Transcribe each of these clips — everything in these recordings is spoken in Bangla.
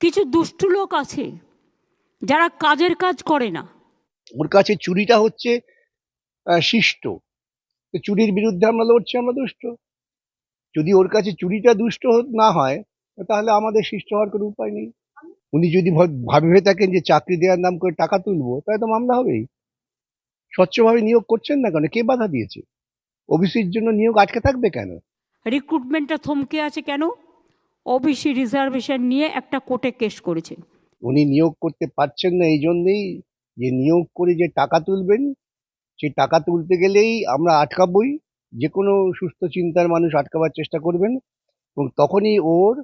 কিছু দুষ্টু লোক আছে যারা কাজের কাজ করে না। ওর কাছে চুরিটা হচ্ছে শিষ্ট। চুরির বিরুদ্ধে আমরা লড়ছি আমরা দুষ্ট। যদি ওর কাছে চুরিটা দুষ্ট না হয় তাহলে আমাদের শিষ্ট হওয়ার কোনো উপায় নেই। উনি যদি ভাবে থাকেন যে চাকরি দেওয়ার নাম করে টাকা তুলবো তাহলে তো মামলা হবেই। স্বচ্ছভাবে নিয়োগ করছেন না কেন? কে বাধা দিয়েছে? ওবিসির জন্য নিয়োগ আটকে থাকবে কেন? রিক্রুটমেন্টটা থমকে আছে কেন? ওবিসি রিজার্ভেশন নিয়ে একটা কোর্টে কেস করেছে। উনি নিয়োগ করতে পারছেন না এই জন্যেই যে নিয়োগ করে যে টাকা তুলবেন সে টাকা তুলতে গেলেই আমরা আটকাবই। যে কোনো সুস্থ চিন্তার মানুষ আটকাবার চেষ্টা করবেন এবং তখনই ওর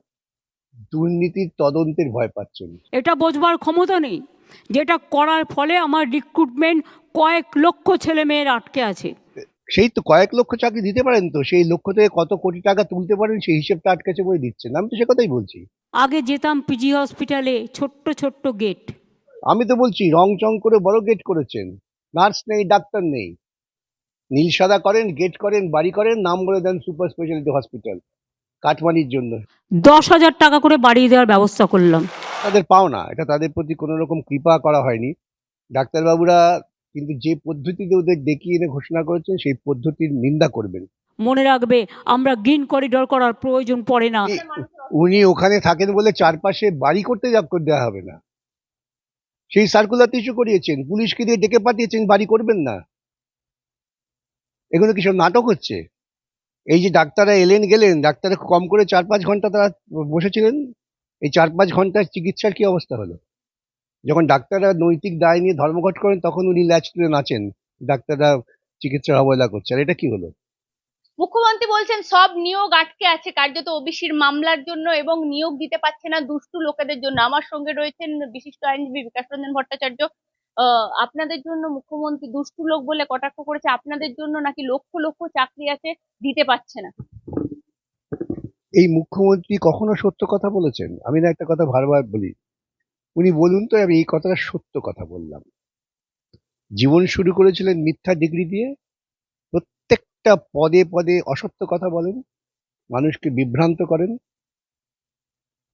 দুর্নীতির তদন্তের ভয় পাচ্ছেন। এটা বোঝবার ক্ষমতা নেই। যেটা করার ফলে আমার রিক্রুটমেন্ট কয়েক লক্ষ ছেলে মেয়ের আটকে আছে। সেই তো কয়েক লক্ষ চাকরি দিতে পারেন তো সেই লক্ষ থেকে কত কোটি টাকা তুলতে পারেন সেই হিসেবটা আটকাছে বলে দিচ্ছেন। আমি তো সে কথাই বলছি। আগে যেতাম পিজি হসপিটালে ছোট্ট ছোট্ট গেট আমি তো বলছি রং চং করে বড় গেট করেছেন। নার্স নেই ডাক্তার নেই। নীল সাদা করেন গেট করেন বাড়ি করেন নাম বলে দেন সুপার স্পেশালিটি হসপিটাল কাটমানির জন্য। দশ হাজার টাকা করে বাড়িয়ে দেওয়ার ব্যবস্থা করলাম। তাদের পাওনা এটা তাদের প্রতি কোনো রকম কৃপা করা হয়নি। ডাক্তারবাবুরা কিন্তু যে পদ্ধতিতে ওদের ডেকে এনে ঘোষণা করেছেন সেই পদ্ধতির নিন্দা করবেন। মনে রাখবে আমরা গ্রিন করিডোর করার প্রয়োজন পড়ে না। উনি ওখানে থাকেন বলে চারপাশে বাড়ি করতে দেওয়া হবে না। সেই সার্কুলার ইস্যু করিয়েছেন পুলিশকে দিয়ে ডেকে পাঠিয়েছেন বাড়ি করবেন না। এগুলো কি সব নাটক হচ্ছে? এই যে ডাক্তাররা এলেন গেলেন ডাক্তাররা কম করে চার পাঁচ ঘণ্টা তারা বসেছিলেন এই চার পাঁচ ঘণ্টার চিকিৎসার কি অবস্থা হলো? যখন ডাক্তাররা নৈতিক দায় নিয়ে ধর্মঘট করেন তখন উনি ল্যাচ তুলে নাচেন। ডাক্তাররা চিকিৎসার অবহেলা করছে। আর এটা কি হলো? মুখ্যমন্ত্রী বলছেন সব নিয়োগ আটকে আছে। কার্যত ওবিসির মামলার জন্য এবং নিয়োগ দিতে পারছে না দুষ্টু লোকেদের জন্য। আমার সঙ্গে রয়েছেন বিশিষ্ট আইনজীবী বিকাশ রঞ্জন ভট্টাচার্য আপনাদের জন্য মুখ্যমন্ত্রী দুষ্টু লোক বলে কটাক্ষ করেছে। আপনাদের জন্য নাকি লক্ষ লক্ষ চাকরি আছে দিতে পারছে না। এই মুখ্যমন্ত্রী কখনো সত্য কথা বলেছেন? আমি না একটা কথা বারবার বলি। উনি বলুন তো, আমি এই কথাটা সত্য কথা বললাম। জীবন শুরু করেছিলেন মিথ্যা ডিগ্রি দিয়ে। প্রত্যেকটা পদে পদে অসত্য কথা বলেন, মানুষকে বিভ্রান্ত করেন।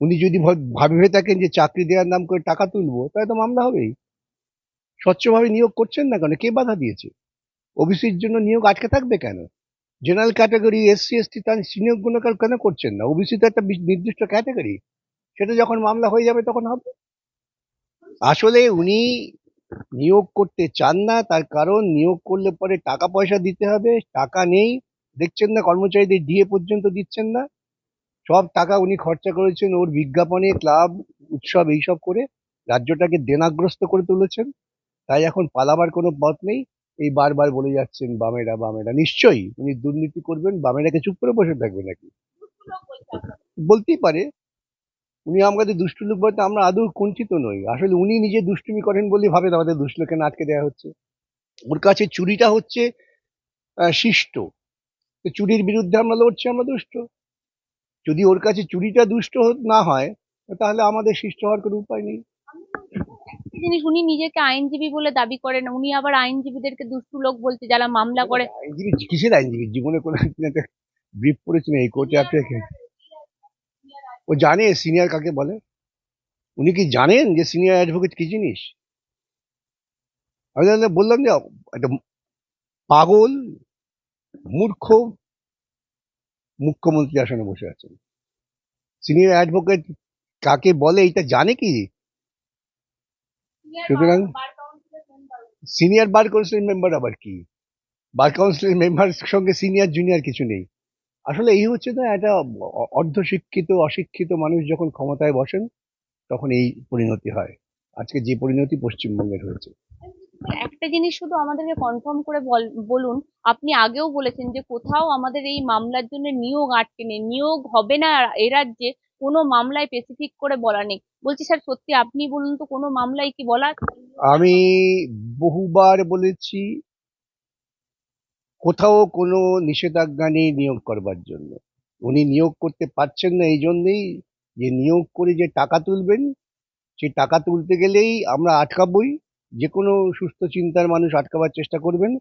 উনি যদি ভাবে থাকেন যে চাকরি দেওয়ার নাম করে টাকা তুলবো, তাহলে তো মামলা হবেই। স্বচ্ছভাবে নিয়োগ করছেন না কেন? কে বাধা দিয়েছে? ওবিসির জন্য নিয়োগ আটকে থাকবে কেন? জেনারেল ক্যাটাগরি এসসি, এসটি, তার নিয়োগগুলো কেন কেন করছেন না? ওবিসি তো একটা নির্দিষ্ট ক্যাটাগরি। সেটা যখন মামলা হয়ে যাবে তখন হবে। আসলে উনি নিয়োগ করতে চান না, তার কারণ নিয়োগ করলে পরে টাকা পয়সা দিতে হবে, টাকা নেই। দেখছেন না কর্মচারীদের ডিএ পর্যন্ত দিচ্ছেন না। সব টাকা উনি খরচা করেছেন ওর বিজ্ঞাপনে, ক্লাব, উৎসব এইসব করে রাজ্যটাকে দেনাগ্রস্ত করে তুলেছেন। তাই এখন পালাবার কোনো পথ নেই। এই বারবার বলে যাচ্ছেন, বামেরা বামেরা। নিশ্চয়ই উনি দুর্নীতি করবেন, বামেরাকে চুপ করে বসে থাকবে নাকি? বলতেই পারে। উনি আমাদের দুষ্টু লোক বলতে আমরা আদৌ কুঞ্চিত নই। আসলে উনি নিজে দুষ্টুমি করেন বলে ভাবে আমাদের দুষ্ট লোককে আটকে দেওয়া হচ্ছে। ওর কাছে চুরিটা হচ্ছে শিষ্ট। তো চুরির বিরুদ্ধে আমরা লড়ছি আমরা দুষ্ট। যদি ওর কাছে চুরিটা দুষ্ট না হয় তাহলে আমাদের শিষ্ট হওয়ার কোনো উপায় নেই। জিনিস উনি নিজেকে আইনজীবী বলে দাবি করেন উনি আবার আইনজীবীদেরকে দুষ্টু লোক বলছে যারা মামলা করে। আইনজীবী কিসের আইনজীবী? জীবনে কোনো ব্রিফ করেছেন এই কোর্টে আপনাকে ও জানে সিনিয়র কাকে বলে। উনি কি জানেন যে সিনিয়র অ্যাডভোকেট কি জিনিস? আমি তাহলে বললাম যে একটা পাগল মূর্খ মুখ্যমন্ত্রী আসনে বসে আছেন। সিনিয়র অ্যাডভোকেট কাকে বলে এটা জানে কি? সুতরাং সিনিয়র বার কাউন্সিল মেম্বার আবার কি? বার কাউন্সিলের মেম্বার সঙ্গে সিনিয়র জুনিয়র কিছু নেই। আসলে এই হচ্ছে না একটা অর্ধশিক্ষিত অশিক্ষিত মানুষ যখন ক্ষমতায় বসেন তখন এই পরিণতি হয়। আজকে যে পরিণতি পশ্চিমবঙ্গের হয়েছে। একটা জিনিস শুধু আমাদেরকে কনফার্ম করে বল- বলুন আপনি আগেও বলেছেন যে কোথাও আমাদের এই মামলার জন্য নিয়োগ আটকে নেই নিয়োগ হবে না এ রাজ্যে কোনো মামলায় স্পেসিফিক করে বলা নেই। বলছি স্যার সত্যি আপনি বলুন তো কোনো মামলায় কি বলা? আমি বহুবার বলেছি কোথাও কোনো নিষেধাজ্ঞা নেই নিয়োগ করবার জন্য। উনি নিয়োগ করতে পারছেন না এই জন্যেই যে নিয়োগ করে যে টাকা তুলবেন সেই টাকা তুলতে গেলেই আমরা আটকাবই। যে কোনো সুস্থ চিন্তার মানুষ আটকাবার চেষ্টা করবেন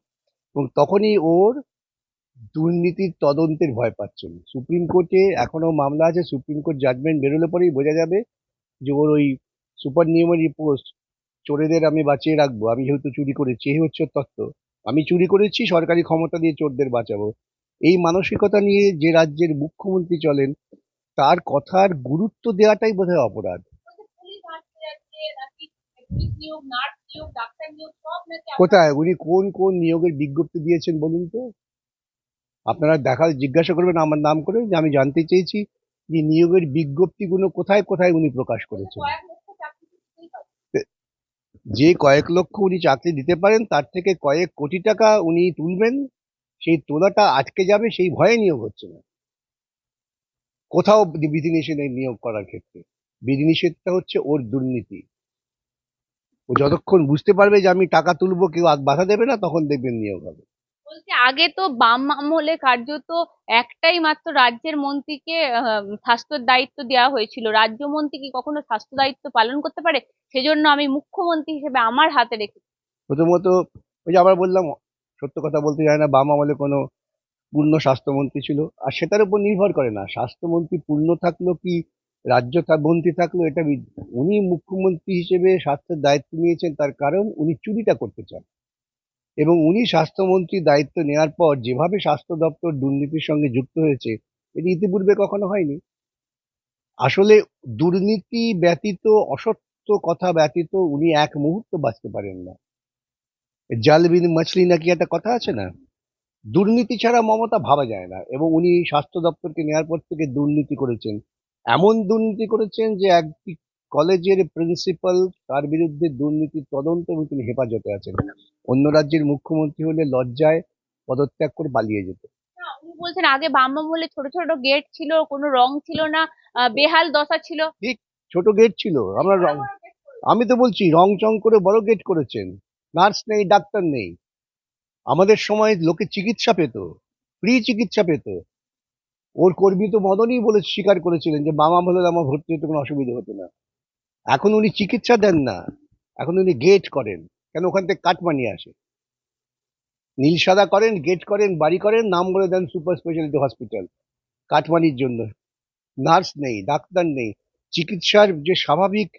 এবং তখনই ওর দুর্নীতির তদন্তের ভয় পাচ্ছেন। সুপ্রিম কোর্টে এখনও মামলা আছে, সুপ্রিম কোর্ট জাজমেন্ট বেরোলে পরেই বোঝা যাবে যে ওর ওই সুপার নিউমারি পোস্ট চোরেদের আমি বাঁচিয়ে রাখব, আমি যেহেতু চুরি করেছি, এই হচ্ছে তত্ত্ব। আমি চুরি করেছি, সরকারি ক্ষমতা দিয়ে চোরদের বাঁচাবো। এই মানসিকতা নিয়ে যে রাজ্যের মুখ্যমন্ত্রী চলেন, তার কথার গুরুত্ব দেওয়াটাই বোধহয় অপরাধ। কোথায়? উনি কোন কোন নিয়োগের বিজ্ঞপ্তি দিয়েছেন বলুন তো? আপনারা দেখা, জিজ্ঞাসা করবেন আমার নাম করে, যে আমি জানতে চেয়েছি যে নিয়োগের বিজ্ঞপ্তিগুলো কোথায় কোথায় উনি প্রকাশ করেছেন কয়েক লক্ষ চাকরি দিতেই পারে। যে কয়েক লক্ষ উনি চাকরি দিতে পারেন, তার থেকে কয়েক কোটি টাকা উনি তুলবেন, সেই তোলাটা আটকে যাবে, সেই ভয়ে নিয়োগ হচ্ছে না। কোথাও বিধিনিষেধ নিয়োগ করার ক্ষেত্রে। বিধিনিষেধটা হচ্ছে ওর দুর্নীতি। ও যতক্ষণ বুঝতে পারবে যে আমি টাকা তুলবো, কেউ বাধা দেবে না, তখন দেখবেন নিয়োগ হবে। বলছি, আগে তো বাম আমলে কার্যত একটাই মাত্র রাজ্যের মন্ত্রীকে স্বাস্থ্যের দায়িত্ব দেওয়া হয়েছিল। রাজ্য মন্ত্রী কি কখনো স্বাস্থ্য দায়িত্ব পালন করতে পারে? সেজন্য আমি মুখ্যমন্ত্রী হিসেবে আমার হাতে রেখে প্রথমত, ওই যে আবার বললাম, সত্য কথা বলতে যায় না, বাম আমলে কোনো পূর্ণ স্বাস্থ্যমন্ত্রী ছিল। আর সেটার উপর নির্ভর করে না, স্বাস্থ্যমন্ত্রী পূর্ণ থাকল কি, রাজ্য মন্ত্রী থাকল, এটা উনি মুখ্যমন্ত্রী হিসেবে স্বাস্থ্যের দায়িত্ব নিয়েছেন, তার কারণ উনি চুরিটা করতে চান। এবং উনি স্বাস্থ্যমন্ত্রীর দায়িত্ব নেওয়ার পর যেভাবে স্বাস্থ্য দপ্তর দুর্নীতির সঙ্গে যুক্ত হয়েছে, এটি ইতিপূর্বে কখনো হয়নি। আসলে দুর্নীতি ব্যতীত, অসত্য কথা ব্যতীত উনি এক মুহূর্ত বাঁচতে পারেন না। জাল বিন মাছলি নাকি একটা কথা আছে না? দুর্নীতি ছাড়া মমতা ভাবা যায় না এবং উনি স্বাস্থ্য দপ্তরকে নেওয়ার পর থেকে দুর্নীতি করেছেন। এমন দুর্নীতি করেছেন যে একটি কলেজের প্রিন্সিপাল তার বিরুদ্ধে দুর্নীতির তদন্ত এবং তিনি হেফাজতে আছেন। অন্য রাজ্যের মুখ্যমন্ত্রী হলে লজ্জায় পদত্যাগ করে পালিয়ে যেত। উনি বলছেন আগে বাম আমলে ছোট ছোট গেট ছিল কোনো রং ছিল না বেহাল দশা ছিল। ঠিক ছোট গেট ছিল আমরা রং- আমি তো বলছি রং চং করে বড় গেট করেছেন নার্স নেই ডাক্তার নেই। আমাদের সময় লোকে চিকিৎসা পেত ফ্রি চিকিৎসা পেত। ওর কর্মী তো মদনই বলে স্বীকার করেছিলেন যে মামা হলে আমার ভর্তি হতে কোনো অসুবিধা হতো না। এখন উনি চিকিৎসা দেন না এখন উনি গেট করেন। কেন ওখান থেকে কাটমানি আসে? নীল সাদা করেন গেট করেন বাড়ি করেন নাম বলে দেন সুপার স্পেশালিটি হসপিটাল কাটমানির জন্য। নার্স নেই ডাক্তার নেই চিকিৎসার যে স্বাভাবিক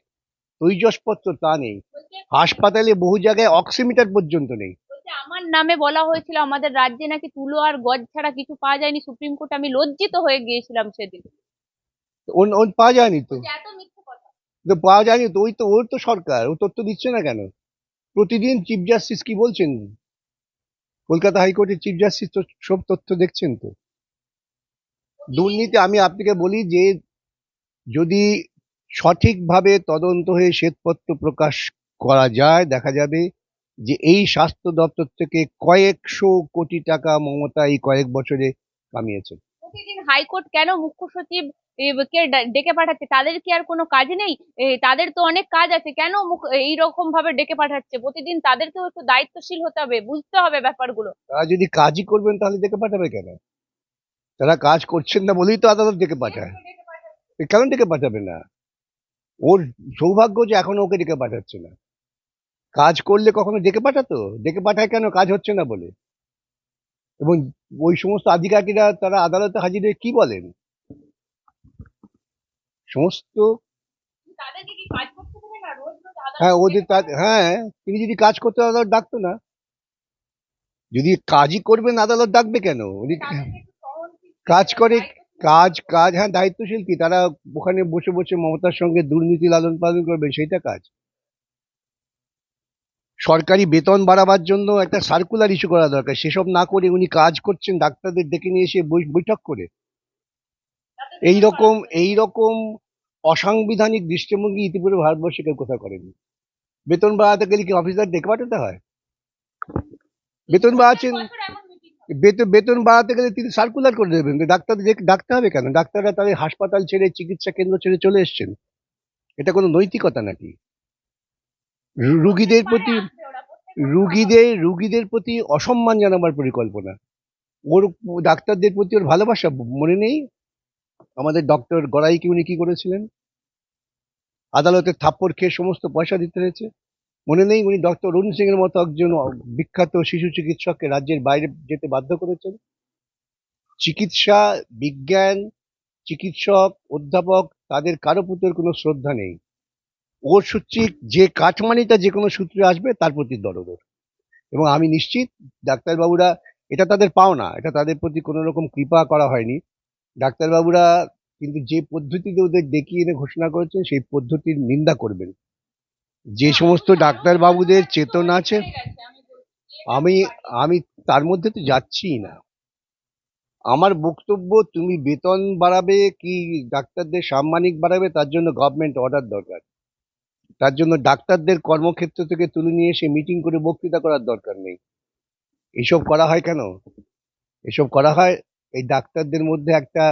তৈজসপত্র তা নেই। হাসপাতালে বহু জায়গায় অক্সিমিটার পর্যন্ত নেই। আমার নামে বলা হয়েছিল আমাদের রাজ্যে নাকি তুলো আর গজ ছাড়া কিছু পাওয়া যায়নি সুপ্রিম কোর্টে আমি লজ্জিত হয়ে গিয়েছিলাম সেদিন। পাওয়া যায়নি তো? তো পাওয়া যায়নি তো ওই তো ওর তো সরকার ও তথ্য দিচ্ছে না কেন? প্রতিদিন চিফ জাস্টিস কি বলছেন? কলকাতা হাইকোর্টের চিফ জাস্টিস তো সব তথ্য দেখছেন তো। দুর্নীতি আমি আপনাকে বলি যে, যদি সঠিকভাবে তদন্ত হয়ে শ্বেতপত্র প্রকাশ করা যায়, দেখা যাবে যে এই স্বাস্থ্য দপ্তর থেকে কয়েকশো কোটি টাকা মমতা এই কয়েক বছরে কামিয়েছে প্রতিদিন হাইকোর্ট কেন মুখ্য সচিব কে ডেকে পাঠাচ্ছে? তাদের কি আর কোনো কাজ নেই? তাদের তো অনেক কাজ আছে। কেন এই রকম ভাবে ডেকে পাঠাচ্ছে? প্রতিদিন তাদেরকেও একটু দায়িত্বশীল হতে হবে, বুঝতে হবে ব্যাপারগুলো। তারা যদি কাজই করবেন, তাহলে ডেকে পাঠাবে কেন? তারা কাজ করছেন না বলেই তো আদালত ডেকে পাঠায়। কেন ডেকে পাঠাবে না? ওর সৌভাগ্য যে এখন ওকে ডেকে পাঠাচ্ছে না। কাজ করলে কখনো ডেকে পাঠাতো? ডেকে পাঠায় কেন? কাজ হচ্ছে না বলে। এবং ওই সমস্ত আধিকারিকরা তারা আদালতে হাজির হয়ে কি বলেন? সমস্ত হ্যাঁ ওদের হ্যাঁ তিনি যদি কাজ করতে আদালত ডাকতো না। যদি কাজই করবেন আদালত ডাকবে কেন? উনি কাজ করে কাজ কাজ হ্যাঁ দায়িত্বশীল কি? তারা ওখানে বসে বসে মমতার সঙ্গে দুর্নীতি লালন পালন করবে সেটা কাজ। সরকারি বেতন বাড়াবার জন্য একটা সার্কুলার ইস্যু করা দরকার। সেসব না করে উনি কাজ করছেন ডাক্তারদের ডেকে নিয়ে এসে বৈঠক করে। এই রকম এই রকম অসাংবিধানিক দৃষ্টিভঙ্গি ইতিপূর্বে ভারতবর্ষে কেউ কোথাও করেনি। বেতন বাড়াতে গেলে কি অফিসার ডেকে পাঠাতে হয়? বেতন বাড়াচ্ছেন। বেতন বেতন বাড়াতে গেলে তিনি সার্কুলার করে দেবেন। ডাক্তারদের ডেকে- ডাকতে হবে কেন? ডাক্তাররা তাদের হাসপাতাল ছেড়ে চিকিৎসা কেন্দ্র ছেড়ে চলে এসছেন। এটা কোনো নৈতিকতা নাকি? রুগীদের প্রতি রুগীদের রুগীদের প্রতি অসম্মান জানাবার পরিকল্পনা। ওর ডাক্তারদের প্রতি ওর ভালোবাসা মনে নেই? আমাদের ডক্টর গড়াইকে উনি কি করেছিলেন? আদালতের থাপ্পড় খেয়ে সমস্ত পয়সা দিতে হয়েছে। মনে নেই উনি ডক্টর অরুণ সিং এর মতো একজন বিখ্যাত শিশু চিকিৎসককে রাজ্যের বাইরে যেতে বাধ্য করেছেন। চিকিৎসা, বিজ্ঞান, চিকিৎসক, অধ্যাপক, তাদের কারও প্রতি ওর কোনো শ্রদ্ধা নেই। ওর সূত্রিক যে কাঠমানিটা যে কোনো সূত্রে আসবে, তার প্রতি দরদ এবং আমি নিশ্চিত ডাক্তারবাবুরা, এটা তাদের পাওনা, এটা তাদের প্রতি কোনো রকম কৃপা করা হয়নি। ডাক্তারবাবুরা কিন্তু যে পদ্ধতিতে ওদের দেখিয়ে এনে ঘোষণা করেছেন সেই পদ্ধতির নিন্দা করবেন। যে সমস্ত ডাক্তারবাবুদের চেতনা আছে আমি আমি তার মধ্যে তো যাচ্ছিই না। আমার বক্তব্য তুমি বেতন বাড়াবে কি ডাক্তারদের সাম্মানিক বাড়াবে তার জন্য গভর্নমেন্ট অর্ডার দরকার। তার জন্য ডাক্তারদের কর্মক্ষেত্র থেকে তুলে নিয়ে এসে মিটিং করে বক্তৃতা করার দরকার নেই। এসব করা হয় কেন? এসব করা হয় এই ডাক্তারদের মধ্যে একটা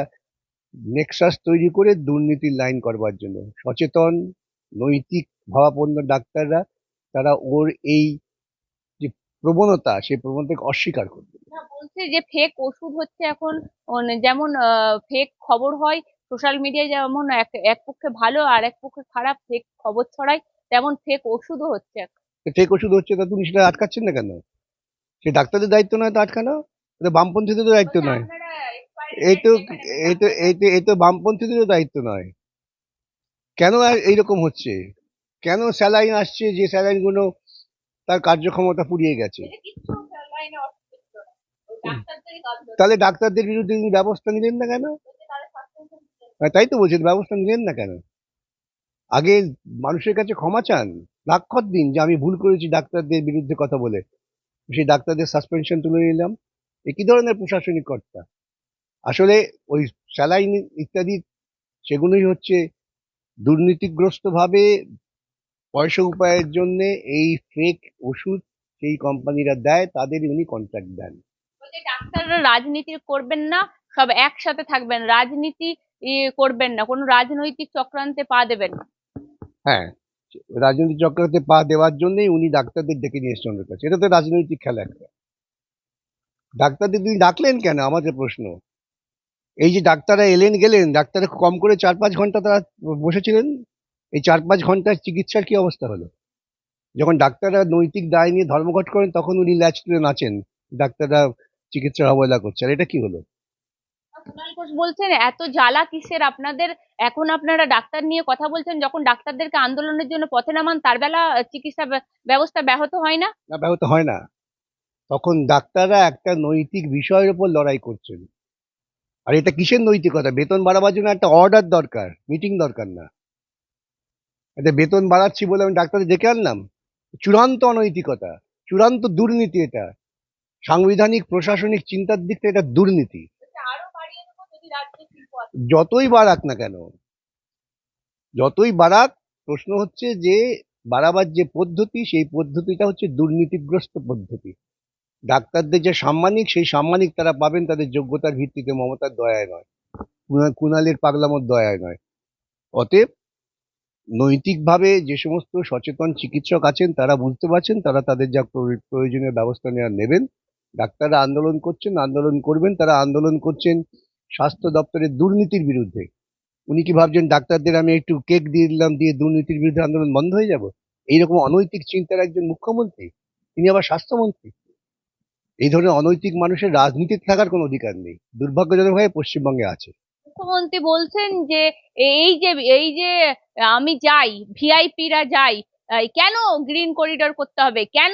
নেক্সাস তৈরি করে দুর্নীতির লাইন করবার জন্য। সচেতন নৈতিক ভাবাপন্ন ডাক্তাররা তারা ওর এই যে প্রবণতা সেই প্রবণতাকে অস্বীকার করবে। বলছে যে ফেক ওষুধ হচ্ছে এখন যেমন ফেক খবর হয় সোশ্যাল মিডিয়ায় যেমন এক এক পক্ষে ভালো আর এক পক্ষে খারাপ ফেক খবর ছড়ায় তেমন ফেক ওষুধও হচ্ছে। ফেক ওষুধ হচ্ছে তা তুমি সেটা আটকাচ্ছেন না কেন? সে ডাক্তারদের দায়িত্ব নয় তো আটকানো? বামপন্থীদের দায়িত্ব নয়। এই তো এই তো এই তো এই তো বামপন্থীদেরও দায়িত্ব নয়। কেন এইরকম হচ্ছে? কেন স্যালাইন আসছে যে স্যালাইনগুলো তার কার্যক্ষমতা পুড়িয়ে গেছে। তাহলে ডাক্তারদের বিরুদ্ধে তিনি ব্যবস্থা নিলেন না কেন। হ্যাঁ, তাই তো বলছেন ব্যবস্থা নিলেন না কেন? আগে মানুষের কাছে ক্ষমা চান। লাক্ষর দিন যে আমি ভুল করেছি ডাক্তারদের বিরুদ্ধে কথা বলে। সেই ডাক্তারদের সাসপেনশন তুলে নিলাম। এ কি ধরনের প্রশাসনিক কর্তা? আসলে ওই স্যালাইন ইত্যাদি সেগুলোই হচ্ছে দুর্নীতিগ্রস্ত ভাবে পয়সা উপায়ের জন্যে এই ফেক ওষুধ সেই কোম্পানিরা দেয় তাদের উনি কন্ট্রাক্ট দেন। ডাক্তাররা রাজনীতি করবেন না সব একসাথে থাকবেন। রাজনীতি করবেন না কোনো রাজনৈতিক চক্রান্তে পা দেবেন না। হ্যাঁ রাজনৈতিক চক্রান্তে পা দেওয়ার জন্যই উনি ডাক্তারদের ডেকে নিয়ে এসছেন ওনার কাছে এটা তো রাজনৈতিক খেলা একটা। ডাক্তারদের তিনি ডাকলেন কেন? আমাদের প্রশ্ন। এই যে ডাক্তাররা এলেন গেলেন ডাক্তার কম করে চার পাঁচ ঘণ্টা তারা বসেছিলেন এই চার পাঁচ ঘণ্টার চিকিৎসার কি অবস্থা হলো? যখন ডাক্তাররা নৈতিক দায় নিয়ে ধর্মঘট করেন তখন উনি ল্যাচ তুলে নাচেন ডাক্তাররা চিকিৎসার অবহেলা করছে আর এটা কি হলো? বলছেন এত জ্বালা কিসের? আপনাদের এখন আপনারা ডাক্তার নিয়ে কথা বলছেন যখন ডাক্তারদেরকে আন্দোলনের জন্য পথে নামান তার বেলা চিকিৎসা ব্যবস্থা ব্যাহত হয় না? না ব্যাহত হয় না। তখন ডাক্তাররা একটা নৈতিক বিষয়ের উপর লড়াই করছেন। আর এটা কিসের নৈতিকতা? বেতন বাড়াবার জন্য একটা অর্ডার দরকার মিটিং দরকার না। এটা বেতন বাড়াচ্ছি বলে আমি ডাক্তারদের ডেকে আনলাম। চূড়ান্ত অনৈতিকতা, চূড়ান্ত দুর্নীতি এটা। সাংবিধানিক, প্রশাসনিক চিন্তার দিক থেকে এটা দুর্নীতি। যতই বাড়াক না কেন, যতই বাড়াক, প্রশ্ন হচ্ছে যে বাড়াবার যে পদ্ধতি, সেই পদ্ধতিটা হচ্ছে দুর্নীতিগ্রস্ত পদ্ধতি। ডাক্তারদের যে সাম্মানিক, সেই সাম্মানিক তারা পাবেন তাদের যোগ্যতার ভিত্তিতে মমতার দয়ায় নয়। কুণা- কুণালের পাগলামোর দয়ায় নয়। অতএব নৈতিকভাবে যে সমস্ত সচেতন চিকিৎসক আছেন, তারা বুঝতে পারছেন, তারা তাদের যা প্রয়োজনীয় ব্যবস্থা নেওয়া নেবেন। ডাক্তাররা আন্দোলন করছেন, আন্দোলন করবেন, তারা আন্দোলন করছেন স্বাস্থ্য দপ্তরের দুর্নীতির বিরুদ্ধে। উনি কি ভাবছেন, ডাক্তারদের আমি একটু কেক দিয়ে দিলাম, দিয়ে দুর্নীতির বিরুদ্ধে আন্দোলন বন্ধ হয়ে যাব? এইরকম অনৈতিক চিন্তার একজন মুখ্যমন্ত্রী, তিনি আবার স্বাস্থ্যমন্ত্রী। এই ধরনের অনৈতিক মানুষের রাজনীতিতে থাকার কোনো অধিকার নেই। দুর্ভাগ্যজনকভাবে পশ্চিমবঙ্গে আছে। মুখ্যমন্ত্রী বলছেন যে এই যে এই যে আমি যাই ভিআইপিরা যাই কেন গ্রিন করিডোর করতে হবে? কেন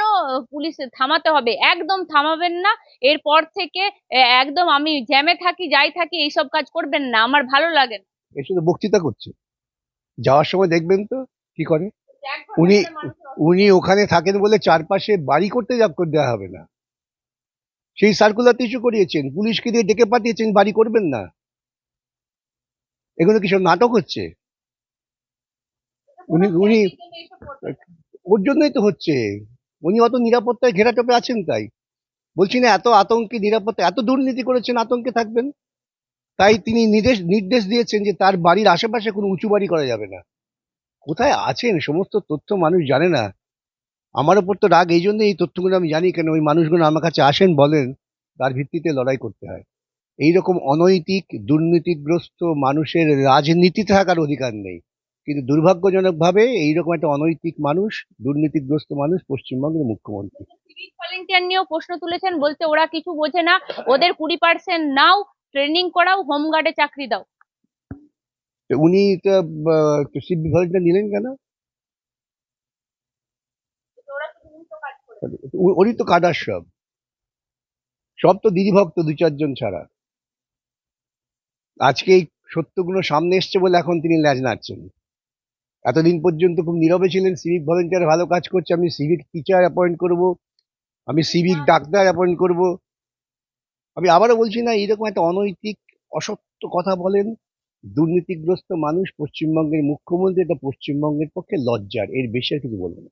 পুলিশ থামাতে হবে? একদম থামাবেন না। এরপর থেকে একদম আমি জ্যামে থাকি যাই থাকি এইসব কাজ করবেন না। আমার ভালো লাগে না। এর শুধু বক্তৃতা করছে। যাওয়ার সময় দেখবেন তো কি করে? উনি- উনি ওখানে থাকেন বলে চারপাশে বাড়ি করতে করে দেওয়া হবে না। সেই সার্কুলার ইস্যু করিয়েছেন পুলিশকে দিয়ে ডেকে পাঠিয়েছেন বাড়ি করবেন না। এগুলো কি সব নাটক হচ্ছে? উনি উনি ওর জন্যই তো হচ্ছে। উনি অত নিরাপত্তায় ঘেরাটোপে আছেন তাই। বলছি না এত আতঙ্কে নিরাপত্তা এত দুর্নীতি করেছেন আতঙ্কে থাকবেন। তাই তিনি নির্দেশ নির্দেশ দিয়েছেন যে তার বাড়ির আশেপাশে কোনো উঁচু বাড়ি করা যাবে না। কোথায় আছেন? সমস্ত তথ্য মানুষ জানে না। আমার ওপর তো রাগ এই জন্য এই তথ্যগুলো আমি জানি কেন ওই মানুষগুলো আমার কাছে আসেন বলেন তার ভিত্তিতে লড়াই করতে হয়। এইরকম অনৈতিক দুর্নীতিগ্রস্ত মানুষের রাজনীতিতে থাকার অধিকার নেই। কিন্তু দুর্ভাগ্যজনকভাবে এইরকম একটা অনৈতিক মানুষ দুর্নীতিগ্রস্ত মানুষ পশ্চিমবঙ্গের মুখ্যমন্ত্রী। ভলেন্টিয়ার নিয়েও প্রশ্ন তুলেছেন বলতে ওরা কিছু বোঝে না ওদের কুড়ি পার্সেন্ট নাও ট্রেনিং করাও হোমগার্ডে চাকরি দাও। উনি তো সিভিক ভলেন্টিয়ার নিলেন কেন? উনি তো কাদার সব। সব তো দিদি ভক্ত দু চারজন ছাড়া। আজকে এই সত্যগুলো সামনে এসছে বলে এখন তিনি ল্যাজ নাড়ছেন। এতদিন পর্যন্ত খুব নীরবে ছিলেন, সিভিক ভলেন্টিয়ার ভালো কাজ করছে, আমি সিভিক টিচার অ্যাপয়েন্ট করব, আমি সিভিক ডাক্তার অ্যাপয়েন্ট করব। আমি আবারও বলছি না এরকম একটা অনৈতিক, অসত্য কথা বলেন, দুর্নীতিগ্রস্ত মানুষ পশ্চিমবঙ্গের মুখ্যমন্ত্রী, এটা পশ্চিমবঙ্গের পক্ষে লজ্জার, এর বেশি আর কিছু বলব না।